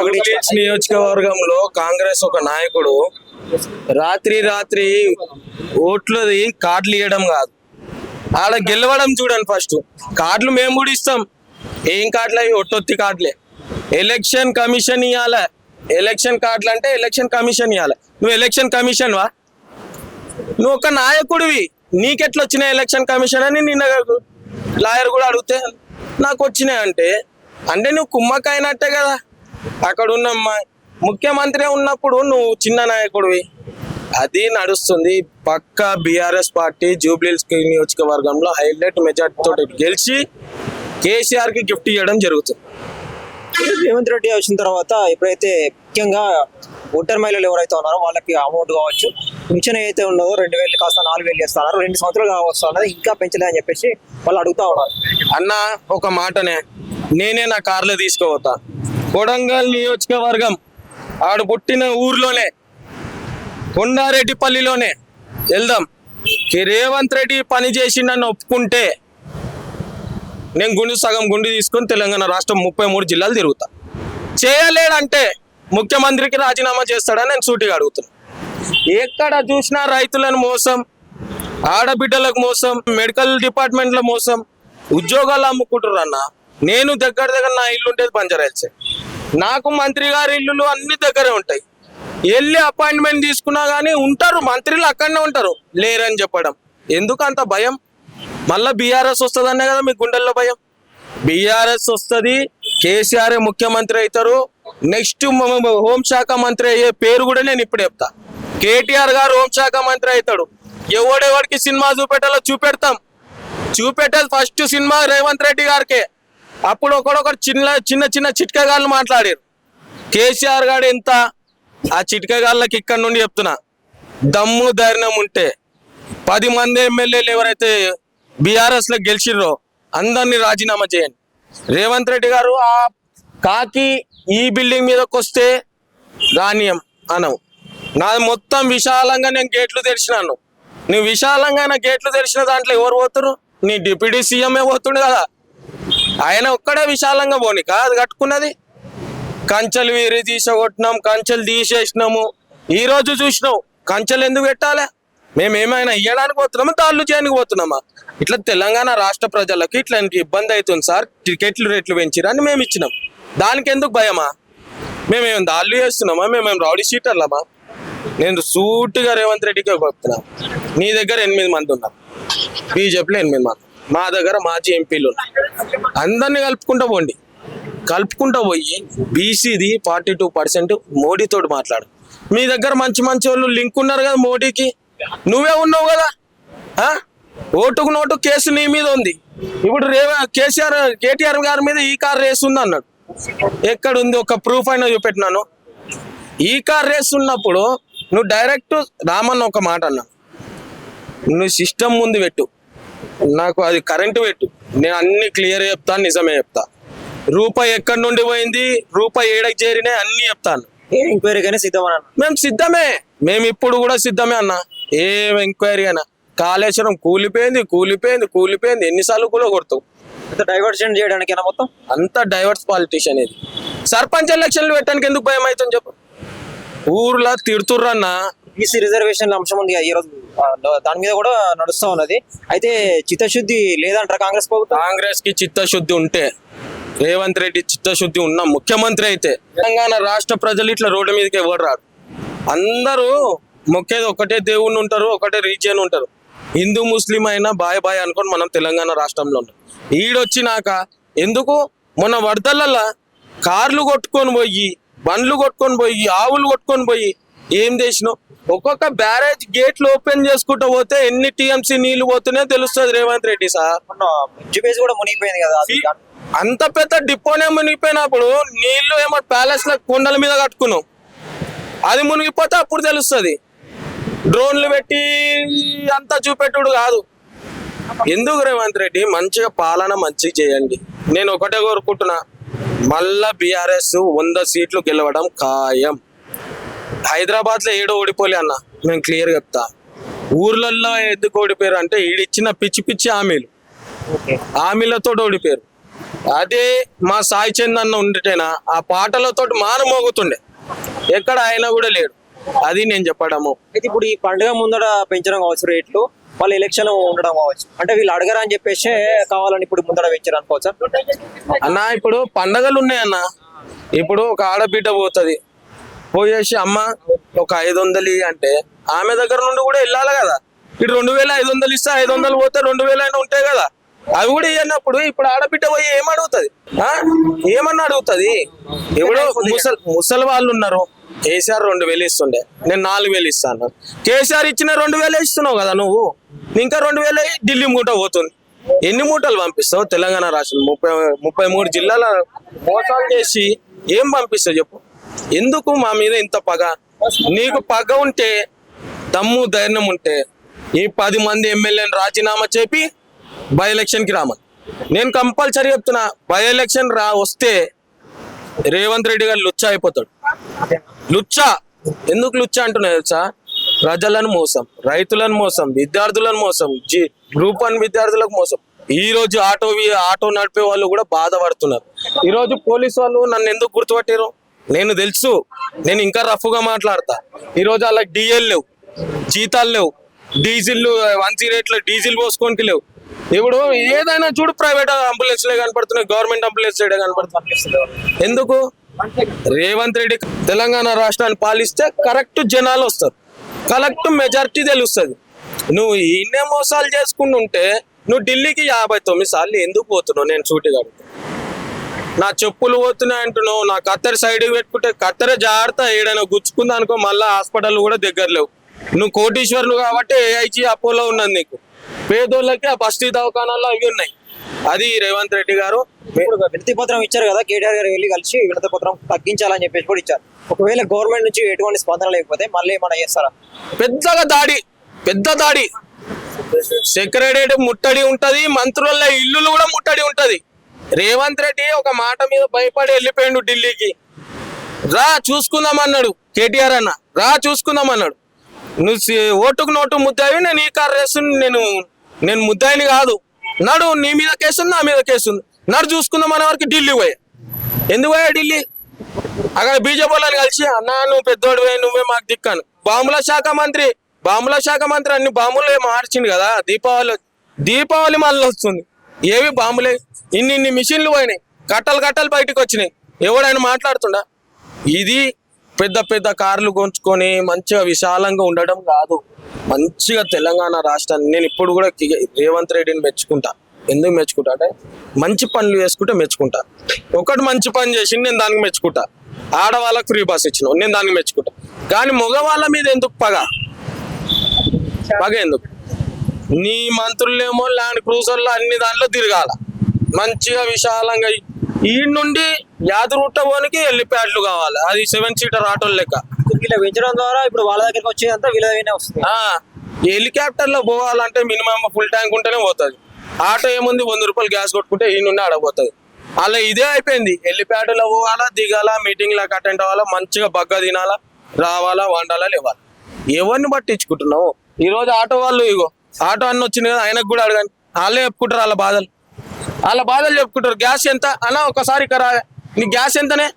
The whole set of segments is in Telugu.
ప్రకటించారు నియోజకవర్గంలో కాంగ్రెస్ ఒక నాయకుడు రాత్రి రాత్రి ఓట్లది కార్డులు ఇవ్వడం కాదు. ఆడ గెలవడం చూడండి ఫస్ట్. కార్డులు మేము కూడా ఇస్తాం. ఏం కార్డులు? అవి ఒట్టొత్తి కార్డులే. ఎలక్షన్ కమిషన్ ఇవ్వాల ఎలక్షన్ కార్డులు అంటే ఎలక్షన్ కమిషన్ ఇవ్వాలి నువ్వు ఎలక్షన్ కమిషన్ వా? నువ్వు ఒక నాయకుడివి. నీకెట్లా వచ్చినాయి ఎలక్షన్ కమిషన్ అని నిన్న లాయర్ కూడా అడిగితే నాకు వచ్చినాయి అంటే అంటే నువ్వు కుమ్మకైనట్టే కదా. అక్కడ ఉన్న మ- ముఖ్యమంత్రి ఉన్నప్పుడు నువ్వు చిన్న నాయకుడివి. అది నడుస్తుంది. పక్క బీఆర్ఎస్ పార్టీ జూబ్లీహిల్స్ నియోజకవర్గంలో హైలైట్ మెజార్టీ తోటి గెలిచి కేసీఆర్కి గిఫ్ట్ ఇవ్వడం జరుగుతుంది. రేవంత్ రెడ్డి వచ్చిన తర్వాత ఎప్పుడైతే ముఖ్యంగా ఒంటరి మహిళలు ఎవరైతే ఉన్నారో వాళ్ళకి అమౌంట్ కావచ్చు పింఛన్ ఏదైతే ఉన్నదో రెండు వేలు కాస్త నాలుగు వేలు చేస్తున్నారు రెండు సంవత్సరాలు కావచ్చు అన్నది ఇంకా పెంచలేదని చెప్పేసి వాళ్ళు అడుగుతా ఉన్నారు. అన్న ఒక మాటనే. నేనే నా కార్లో తీసుకుపోతా. కొడంగల్ నియోజకవర్గం ఆడు పుట్టిన ఊర్లోనే కొండారెడ్డిపల్లిలోనే వెళ్దాం. ఈ రేవంత్ రెడ్డి పని చేసి నన్ను ఒప్పుకుంటే నేను గుండు సగం గుండు తీసుకొని తెలంగాణ రాష్ట్రం ముప్పై మూడు జిల్లాలు తిరుగుతా. చేయలేడంటే ముఖ్యమంత్రికి రాజీనామా చేస్తాడని నేను సూటిగా అడుగుతున్నా. ఎక్కడ చూసినా రైతులను మోసం ఆడబిడ్డలకు మోసం మెడికల్ డిపార్ట్మెంట్ల మోసం ఉద్యోగాలు అమ్ముకుంటారు అన్న. నేను దగ్గర దగ్గర నా ఇల్లు ఉండేది బంజారాయిల్సే నాకు మంత్రి గారి ఇల్లులు అన్ని దగ్గరే ఉంటాయి. వెళ్ళి అపాయింట్మెంట్ తీసుకున్నా కానీ ఉంటారు మంత్రులు అక్కడనే ఉంటారు. లేరని చెప్పడం. ఎందుకు అంత భయం? మళ్ళా బీఆర్ఎస్ వస్తుందనే కదా మీ గుండెల్లో భయం. బీఆర్ఎస్ వస్తుంది కేసీఆర్ ముఖ్యమంత్రి అవుతారు నెక్స్ట్ హోంశాఖ మంత్రి అయ్యే పేరు కూడా నేను ఇప్పుడు చెప్తా. కేటీఆర్ గారు హోంశాఖ మంత్రి అవుతాడు ఎవడెవడికి సినిమా చూపెట్టాలో చూపెడతాం. చూపెట్టేది ఫస్ట్ సినిమా రేవంత్ రెడ్డి గారికే. అప్పుడు ఒకడొకడు చిన్న చిన్న చిన్న చిట్కగాళ్ళు మాట్లాడారు. కేసీఆర్ గారు ఎంత? ఆ చిట్కగాళ్ళకి ఇక్కడ నుండి చెప్తున్నా. దమ్ము ధైర్యం ఉంటే పది మంది ఎమ్మెల్యేలు ఎవరైతే బీఆర్ఎస్లో గెలిచిర్రో అందరినీ రాజీనామా చేయండి. రేవంత్ రెడ్డి గారు ఆ కాకి ఈ బిల్డింగ్ మీదకి వస్తే రానియం అనవు. నాది మొత్తం విశాలంగా నేను గేట్లు తెరిచినాను. నువ్వు విశాలంగా నా గేట్లు తెరిచిన దాంట్లో ఎవరు పోతురు నీ డిప్యూటీ సీఎంఏ పోతుండు కదా. ఆయన ఒక్కడే విశాలంగా పోనీ కాదు కట్టుకున్నది. కంచెలు వీరి తీసగొట్టినాం కంచెలు తీసేసినాము. ఈ రోజు చూసినావు కంచెలు ఎందుకు పెట్టాలి? మేము ఏమైనా ఇయ్యడానికి పోతున్నామా తాళ్ళు చేయడానికి పోతున్నామా? ఇట్లా తెలంగాణ రాష్ట్ర ప్రజలకు ఇట్లా ఇబ్బంది అవుతుంది సార్? టికెట్లు రేట్లు పెంచిరని మేము ఇచ్చినాం. దానికి ఎందుకు భయమా? మేమేం దాళ్ళు చేస్తున్నామా? మేమేం రౌడీ షీటర్లమా? నేను సూటిగా రేవంత్ రెడ్డికి చెప్తున్నా. నీ దగ్గర ఎనిమిది మంది ఉన్నారు. బీజేపీలో ఎనిమిది మంది. మా దగ్గర మాజీ ఎంపీలు అందరినీ కలుపుకుంటూ పోండి. కలుపుకుంటూ పోయి బీసీది ఫార్టీ టూ పర్సెంట్ మోడీతో మాట్లాడు. మీ దగ్గర మంచి మంచి వాళ్ళు లింక్ ఉన్నారు కదా మోడీకి. నువ్వే ఉన్నావు కదా. ఓటుకు నోటు కేసు నీ మీద ఉంది. ఇప్పుడు రేవ కేసీఆర్ కేటీఆర్ గారి మీద ఈ కార్ రేస్ ఉంది అన్నాడు. ఎక్కడ ఉంది ఒక ప్రూఫ్ అయినా చూపెట్టినాను. ఈ కార్ రేస్ ఉన్నప్పుడు నువ్వు డైరెక్ట్ రామన్న ఒక మాట అన్నా నువ్వు సిస్టమ్ ముందు పెట్టు. నాకు అది కరెంటు పెట్టు. నేను అన్ని క్లియర్ చెప్తా నిజమే చెప్తా. రూపాయి ఎక్కడి నుండి పోయింది? రూపాయి ఏడకి చేరినాయి? అన్ని చెప్తాను. ఏ మేము సిద్ధమే. మేము ఇప్పుడు కూడా సిద్ధమే అన్న. ఏం ఎంక్వైరీ అయినా. కాళేశ్వరం కూలిపోయింది కూలిపోయింది కూలిపోయింది. ఎన్నిసార్లు కూడా కొడతావు ఇంత డైవర్షన్ చేయడానికైనా మొత్తం? అంత డైవర్స్ పాలిటీషియన్ ఇది. సర్పంచ్ ఎలక్షన్లు పెట్టడానికి ఎందుకు భయం అవుతుంది చెప్పు? ఊర్లో తిడుతుర్రన్న. బీసీ రిజర్వేషన్ అంశం ఉంది ఈ రోజు. దాని మీద కూడా నడుస్తా ఉన్నది. అయితే చిత్తశుద్ధి లేదంటారు కాంగ్రెస్ ప్రభుత్వం? కాంగ్రెస్కి చిత్తశుద్ధి ఉంటే రేవంత్ రెడ్డి చిత్తశుద్ధి ఉన్న ముఖ్యమంత్రి అయితే తెలంగాణ రాష్ట్ర ప్రజలు ఇట్లా రోడ్డు మీదకి ఎవరు రారు? అందరూ మొక్కేది ఒకటే దేవుణ్ణి ఉంటారు ఒకటే రీజియన్ ఉంటారు. హిందూ ముస్లిం అయినా బాయ్ బాయ్ అనుకోని మనం తెలంగాణ రాష్ట్రంలో ఉంటాం ఈడొచ్చినాక ఎందుకు? మొన్న వడదలల్లా కార్లు కొట్టుకొని పోయి బండ్లు కొట్టుకొని పోయి ఆవులు కొట్టుకొని పోయి ఏం చేసినావు? ఒక్కొక్క బ్యారేజ్ గేట్లు ఓపెన్ చేసుకుంటూ పోతే ఎన్ని టీఎంసీ నీళ్ళు పోతున్నాయో తెలుస్తుంది రేవంత్ రెడ్డి సార్. బ్రిడ్జ్ కూడా మునిగిపోయింది కదా అంత పెద్ద డిపోనే మునిగిపోయినప్పుడు నీళ్ళు ఏమో ప్యాలెస్లో కొండల మీద కట్టుకున్నాం అది మునిగిపోతే అప్పుడు తెలుస్తుంది. డ్రోన్లు పెట్టి అంతా చూపెట్టుడు కాదు. ఎందుకు రేవంత్ రెడ్డి? మంచిగా పాలన మంచిగా చేయండి. నేను ఒకటే కోరుకుంటున్నా. మళ్ళా బీఆర్ఎస్ వంద సీట్లు గెలవడం ఖాయం. హైదరాబాద్లో ఏడో ఓడిపోలే అన్న. నేను క్లియర్ చెప్తా. ఊర్లలో ఎందుకు ఓడిపోయారు అంటే ఈడిచ్చిన పిచ్చి పిచ్చి హామీలు. హామీలతో ఓడిపోయారు. అదే మా సాయి చంద్ అన్న ఉంటేనా ఆ పాటలతో మాన మోగుతుండే. ఎక్కడ ఆయన కూడా లేడు. అది నేను చెప్పడము. అయితే ఇప్పుడు ఈ పండుగ ముందర పెంచడం కావచ్చు రేట్లు వాళ్ళు ఎలక్షన్ ఉండడం కావచ్చు. అంటే వీళ్ళు అడగరా అని చెప్పేసి కావాలని ఇప్పుడు ముందర పెంచారు అనుకోవచ్చా? అన్న ఇప్పుడు పండగలు ఉన్నాయన్న ఇప్పుడు ఒక ఆడబిడ్డ పోతుంది. పోయేసి అమ్మ ఒక ఐదు వందలు అంటే ఆమె దగ్గర నుండి కూడా వెళ్ళాలి కదా. ఇటు రెండు వేల ఐదు వందలు ఇస్తే ఐదు వందలు పోతే రెండు వేల అయినా ఉంటాయి కదా. అవి కూడా ఇవ్వనప్పుడు ఇప్పుడు ఆడబిడ్డ పోయి ఏమడుగుతుంది? ఏమన్నా అడుగుతుంది? ఎవడో ముసల్ ముసలి వాళ్ళు ఉన్నారు. కేసీఆర్ రెండు వేలు ఇస్తుండే. నేను నాలుగు వేలు ఇస్తాను కేసీఆర్ ఇచ్చిన రెండు వేలు ఇస్తున్నావు కదా నువ్వు. ఇంకా రెండు వేలు ఢిల్లీ మూట పోతుంది. ఎన్ని మూటలు పంపిస్తావు? తెలంగాణ రాష్ట్రం ముప్పై ముప్పై మూడు జిల్లాల మోసాలు చేసి ఏం పంపిస్తావు చెప్పు. ఎందుకు మా మీద ఇంత పగ? నీకు పగ ఉంటే దమ్ము ధైర్యం ఉంటే ఈ పది మంది ఎమ్మెల్యేని రాజీనామా చేపి బై ఎలక్షన్కి రామని. నేను కంపల్సరీ చెప్తున్నా బై ఎలక్షన్ రా వస్తే రేవంత్ రెడ్డి గారు లుచ్చ అయిపోతాడు. లుచ్చ. ఎందుకు లుచ్చ అంటున్నా తెలుసా? ప్రజలను మోసం రైతులను మోసం విద్యార్థులను మోసం జీ గ్రూప్ వన్ విద్యార్థులకు మోసం. ఈ రోజు ఆటో ఆటో నడిపే వాళ్ళు కూడా బాధపడుతున్నారు. ఈ రోజు పోలీస్ వాళ్ళు నన్ను ఎందుకు గుర్తుపట్టారు నేను తెలుసు. నేను ఇంకా రఫ్గా మాట్లాడతా. ఈరోజు వాళ్ళకి అలా డిఎల్ లేవు. జీతాలు లేవు. Diesel one zero eight diesel పోసుకోనికి లేవు. ఇప్పుడు ఏదైనా చూడు ప్రైవేట్ అంబులెన్స్లే కనపడుతున్నాయి. గవర్నమెంట్ అంబులెన్స్ కనపడుతున్నాయి. ఎందుకు? రేవంత్ రెడ్డి తెలంగాణ రాష్ట్రాన్ని పాలిస్తే కరెక్ట్ జనాలు వస్తారు. కరెక్ట్ మెజారిటీ తెలుస్తుంది. నువ్వు ఇన్నే మోసాలు చేసుకుంటుంటే నువ్వు ఢిల్లీకి యాభై తొమ్మిది సార్లు ఎందుకు పోతున్నావు? నేను సూటిగా అడుగుతా. నా చెప్పులు పోతున్నాయి అంటున్నావు. నా కత్తెర సైడ్ పెట్టుకుంటే కత్తెర జాగ్రత్త. ఏడైనా గుచ్చుకుంది అనుకో మళ్ళీ హాస్పిటల్ కూడా దగ్గర లేవు. నువ్వు కోటీశ్వర్లు కాబట్టి ఏఐజీ అపోలో ఉన్నది నీకు. పేదోళ్ళకి ఆ బస్తీ దవాఖానాల్లో అవి ఉన్నాయి. అది రేవంత్ రెడ్డి గారు. వినతి పత్రం ఇచ్చారు కదా కేటీఆర్ గారు వెళ్ళి కలిసి వినతి పత్రం తగ్గించాలని చెప్పేసి కూడా ఇచ్చారు. ఒకవేళ గవర్నమెంట్ నుంచి ఎటువంటి స్పందన లేకపోతే మళ్ళీ ఏమైనా చేస్తారా? పెద్దగా దాడి పెద్ద దాడి. సెక్రటరీ ముట్టడి ఉంటది మంత్రుల ఇల్లులు కూడా ముట్టడి ఉంటది. రేవంత్ రెడ్డి ఒక మాట మీద భయపడి వెళ్ళిపోయిండు ఢిల్లీకి. రా చూసుకుందాం అన్నాడు కేటీఆర్ అన్న. రా చూసుకుందాం అన్నాడు నువ్వు ఓటుకు నోటు ముద్దాయి నేను ఈ కార్ రేసు నేను నేను ముద్దాయిని కాదు. నడు నీ మీద కేసు ఉంది, నా మీద కేసుంది నడు చూసుకుందాం అనే వరకు ఢిల్లీ పోయా. ఎందుకు పోయా ఢిల్లీ? అక్కడ బీజేపీ వాళ్ళని కలిసి అన్నా నువ్వు పెద్దోడు నువ్వే మాకు దిక్కాను. బాంబుల శాఖ మంత్రి బాంబుల శాఖ మంత్రి అన్ని బాంబులు మార్చింది కదా దీపావళి దీపావళి మళ్ళీ వస్తుంది. ఏవి బాంబులే? ఇన్ని ఇన్ని మిషన్లు పోయినాయి. కట్టలు కట్టలు బయటకు వచ్చినాయి. ఎవడైనా మాట్లాడుతుండా? ఇది పెద్ద పెద్ద కార్లు కొంచుకొని మంచిగా విశాలంగా ఉండడం కాదు. మంచిగా తెలంగాణ రాష్ట్రాన్ని నేను ఇప్పుడు కూడా రేవంత్ రెడ్డిని మెచ్చుకుంటా. ఎందుకు మెచ్చుకుంటా అంటే మంచి పనులు చేసుకుంటే మెచ్చుకుంటా. ఒకటి మంచి పని చేసి నేను దానికి మెచ్చుకుంటా. ఆడవాళ్ళకు ఫ్రీ బస్ ఇచ్చిన నేను దానికి మెచ్చుకుంటా. కానీ మగవాళ్ళ మీద ఎందుకు పగ? పగ ఎందుకు? నీ మంత్రులేమో ల్యాండ్ క్రూజర్లో అన్ని దాంట్లో తిరగాల. మంచిగా విశాలంగా ఈ నుండి యాదరుట్ట పోనికి హెలిప్యాడ్లు కావాలి. అది సెవెన్ సీటర్ ఆటోలు లెక్క. వీళ్ళ పెంచడం ద్వారా ఇప్పుడు వాళ్ళ దగ్గరికి వచ్చేదంతా వీళ్ళ వస్తుంది. హెలికాప్టర్లో పోవాలంటే మినిమం ఫుల్ ట్యాంక్ ఉంటేనే పోతుంది. ఆటో ఏముంది వంద రూపాయలు గ్యాస్ కొట్టుకుంటే ఈ నుండి ఆడపోతుంది అలా ఇదే అయిపోయింది. హెలిప్యాడ్లో పోవాలా దిగాలా మీటింగ్లకు అటెండ్ అవ్వాలా మంచిగా బగ్గ తినాలా రావాలా వండాలా లేవాలా. ఎవరిని పట్టించుకుంటున్నావు? ఈ రోజు ఆటో వాళ్ళు ఇగో ఆటో అన్న వచ్చింది కదా ఆయనకు కూడా అడగండి. వాళ్ళే చెప్పుకుంటారు వాళ్ళ బాధలు. వాళ్ళ బాధలు చెప్పుకుంటారు. గ్యాస్ ఎంత? అన్న ఒకసారి ఇక్కడ. నీ గ్యాస్ ఎంతనే?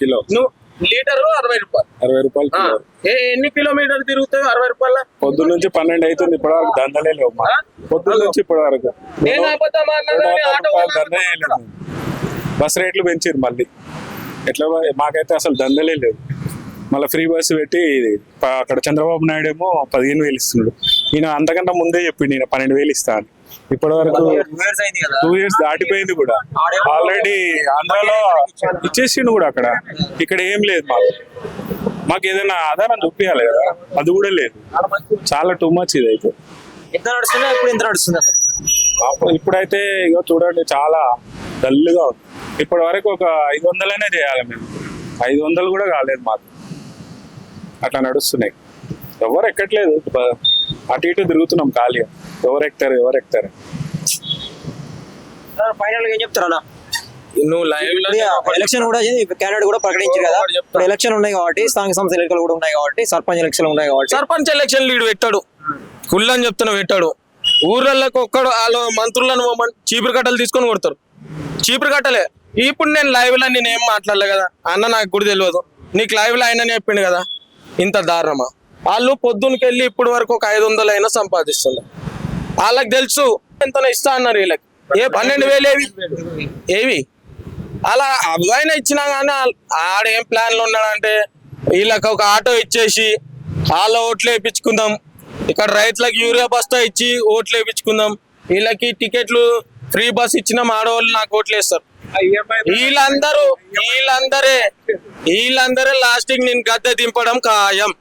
కిలో. నువ్వు లీటరు అరవై రూపాయలు. అరవై రూపాయలు ఎన్ని కిలోమీటర్లు తిరుగుతాయి అరవై రూపాయల? పొద్దు నుంచి పన్నెండు అవుతుంది ఇప్పటి వరకు దందలే లేవు మా పొద్దు నుంచి ఇప్పటి వరకు బస్ రేట్లు పెంచారు మళ్ళీ. ఎట్లా మాకైతే అసలు దందలే లేవు. మళ్ళీ ఫ్రీ బస్సు పెట్టి అక్కడ చంద్రబాబు నాయుడు ఏమో పదిహేను వేలు ఇస్తున్నాడు. ఈయన అంతకంటే ముందే చెప్పిండు ఈయన పన్నెండు వేలు ఇస్తాను ఇప్పటి వరకు టూ ఇయర్స్ దాటిపోయింది కూడా. ఆల్రెడీ ఆంధ్రాలో ఇచ్చేసిండు కూడా అక్కడ. ఇక్కడ ఏం లేదు మాకు. మాకు ఏదైనా ఆధారం చూపించాలి కదా. అది కూడా లేదు. చాలా టూ మచ్ ఇది అయితే. ఎంత నడుస్తుందో ఇప్పుడు ఎంత నడుస్తుంది అసలు? ఇప్పుడైతే ఇగో చూడండి చాలా డల్గా ఉంది. ఇప్పటి వరకు ఒక ఐదు వందలనే చేయాలి మేము. ఐదు వందలు కూడా కాలేదు మాకు. అట్లా నడుస్తున్నాయి. ఎవరు ఎక్కట్లేదు. అటు ఇటు తిరుగుతున్నాం ఖాళీగా. ఎవరు ఎక్కుతారు ఎవరు ఎక్కుతారు. ఫైనల్గా ఏం చెప్తారు అన్న నువ్వు లైవ్లో ఎలక్షన్ కూడా క్యాండిడేట్ కూడా ప్రకటించారు కదా. ఇప్పుడు ఎలక్షన్ ఉన్నాయి కాబట్టి స్థానిక సంస్థల ఎన్నికలు కూడా ఉన్నాయి కాబట్టి సర్పంచ్ ఎలక్షన్ ఉన్నాయి కాబట్టి. సర్పంచ్ ఎలక్షన్ లీడ్ పెట్టాడు. కుళ్ళని చెప్తున్నా పెట్టాడు. ఊర్లలోకి ఒక్కడు వాళ్ళు మంత్రులను చీపురు కట్టలు తీసుకొని కొడతారు. చీపురు కట్టలే. ఇప్పుడు నేను లైవ్లో నేను ఏం మాట్లాడలే కదా. అన్న నాకు కూడా తెలియదు. నీకు లైవ్లో అయినా చెప్పిండు కదా. ఇంత దారుణమా? వాళ్ళు పొద్దునకెళ్ళి ఇప్పటి వరకు ఒక ఐదు వందలు అయినా సంపాదిస్తున్నారు. వాళ్ళకి తెలుసు ఎంత ఇస్తా అన్నారు వీళ్ళకి. ఏ పన్నెండు వేలు ఏవి? ఏవి? అలా అవైనా ఇచ్చినా కానీ ఆడేం ప్లాన్లు ఉన్నాడంటే వీళ్ళకి ఒక ఆటో ఇచ్చేసి వాళ్ళ ఓట్లు వేయించుకుందాం. ఇక్కడ రైతులకు యూరియా బస్తా ఇచ్చి ఓట్లు వేయించుకుందాం. వీళ్ళకి టికెట్లు ఫ్రీ బస్ ఇచ్చిన ఆడవాళ్ళు నాకు ఓట్లు వేస్తారు. వీళ్ళందరూ వీళ్ళందరే వీళ్ళందరే లాస్టింగ్ నేను గద్దె దింపడం ఖాయం.